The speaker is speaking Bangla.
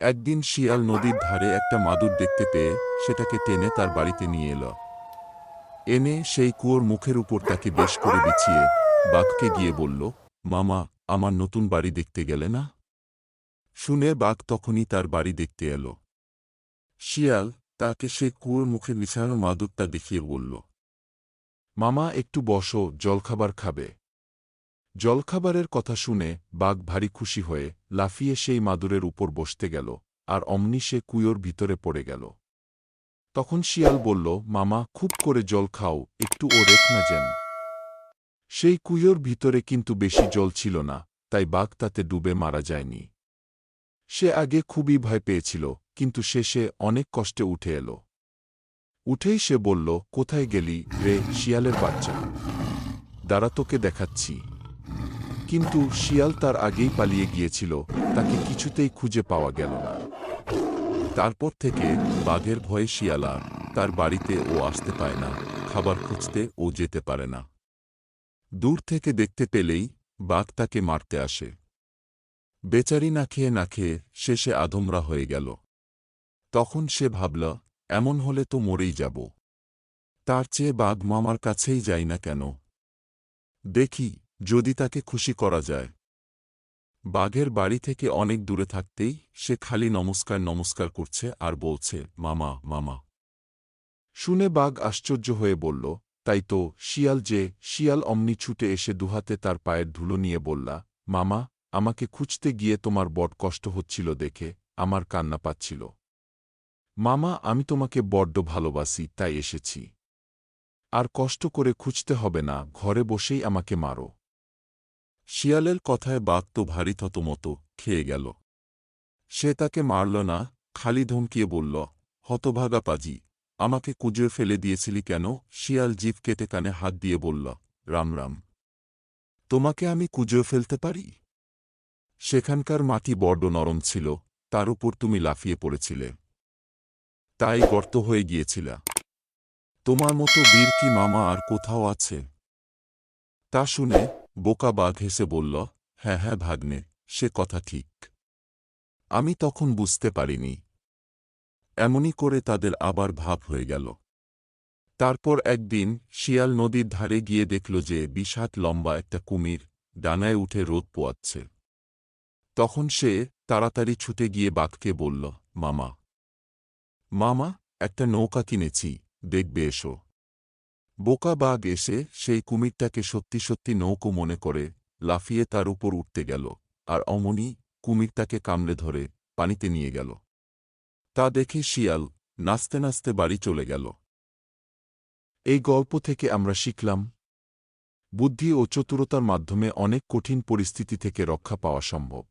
একদিন শিয়াল নদীর ধারে একটা মাদুর দেখতে পেয়ে সেটাকে টেনে তার বাড়িতে নিয়ে এলো। এনে সেই কুয়োর মুখের উপর তাকে বেশ করে বিছিয়ে বাঘকে গিয়ে বলল, মামা, আমার নতুন বাড়ি দেখতে গেলে না? শুনে বাঘ তখনই তার বাড়ি দেখতে এলো। শিয়াল তাকে সে কুয়োর মুখে বিছানো মাদুরটা দেখিয়ে বলল, মামা, একটু বসো, জলখাবার খাবে। জলখাবারের কথা শুনে বাঘ ভারী খুশি হয়ে লাফিয়ে সেই মাদুরের উপর বসতে গেল, আর অমনি সে কুয়োর ভিতরে পড়ে গেল। তখন শিয়াল বলল, মামা, খুব করে জল খাও, একটু ও রেখ না যেন। সেই কুয়োর ভিতরে কিন্তু বেশি জল ছিল না, তাই বাঘ তাতে ডুবে মারা যায়নি। সে আগে খুবই ভয় পেয়েছিল, কিন্তু শেষে অনেক কষ্টে উঠে এলো। উঠেই সে বলল, কোথায় গেলি রে শিয়ালের বাচ্চা? দাঁড়া, তোকে দেখাচ্ছি। কিন্তু শিয়াল তার আগেই পালিয়ে গিয়েছিল। তাকে কিছুতেই খুঁজে পাওয়া গেল না। তারপর থেকে বাঘের ভয়ে শিয়ালা তার বাড়িতে ও আসতে পায় না, খাবার খুঁজতে ও যেতে পারে না। দূর থেকে দেখতে পেলেই বাঘ তাকে মারতে আসে। বেচারি না খেয়ে না খেয়ে শেষে আধমরা হয়ে গেল। তখন সে ভাবল, এমন হলে তো মরেই যাব। তার চেয়ে বাঘ মামার কাছেই যাই না কেন? দেখি যদি তাকে খুশি করা যায়। বাঘের বাড়ি থেকে অনেক দূরে থাকতেই সে খালি নমস্কার নমস্কার করছে আর বলছে, মামা মামা। শুনে বাঘ আশ্চর্য হয়ে বলল, তাই তো, শিয়াল যে, শিয়াল অমনি ছুটে এসে দুহাতে তার পায়ের ধুলো নিয়ে বললা, মামা, আমাকে খুঁজতে গিয়ে তোমার বড কষ্ট হচ্ছিল দেখে, আমার কান্না পাচ্ছিল। মামা, আমি তোমাকে বড্ড ভালোবাসি, তাই এসেছি। আর কষ্ট করে খুঁজতে হবে না, ঘরে বসেই আমাকে মারো শিয়ালের কথায় বাঘ তো ভারী থতমতো, খেয়ে গেল। সে তাকে মারল না, খালি ধমকিয়ে বলল, হতভাগা পাজি, আমাকে কুজে ফেলে দিয়েছিলি কেন? শিয়াল জিভ কেটে কানে হাত দিয়ে বলল, রাম রাম, তোমাকে আমি কুজে ফেলতে পারি? সেখানকার মাটি বড্ড নরম ছিল, তার উপর তুমি লাফিয়ে পড়েছিলে। তাই গর্ত হয়ে গিয়েছিল। তোমার মতো বীর কি মামা আর কোথাও আছে? তা শুনে বোকা বাঘ হেসে বলল হ্যাঁ হ্যাঁ ভাগ্নে, সে কথা ঠিক। আমি তখন বুঝতে পারিনি। এমনই করে তাদের আবার ভাব হয়ে গেল। তারপর একদিন শিয়াল নদীর ধারে গিয়ে দেখল যে বিষাদ লম্বা একটা কুমির ডানায় উঠে রোদ পোয়াচ্ছে। তখন সে তাড়াতাড়ি ছুটে গিয়ে বাঘকে বলল, মামা মামা, একটা নৌকা কিনেছি, দেখবে এসো। বোকা বাঘ এসে সেই কুমিরটাকে সত্যি সত্যি নৌকো মনে করে লাফিয়ে তার উপর উঠতে গেল, আর অমনি কুমিরটাকে কামড়ে ধরে পানিতে নিয়ে গেল। তা দেখে শিয়াল নাচতে নাচতে বাড়ি চলে গেল। এই গল্প থেকে আমরা শিখলাম, বুদ্ধি ও চতুরতার মাধ্যমে অনেক কঠিন পরিস্থিতি থেকে রক্ষা পাওয়া সম্ভব।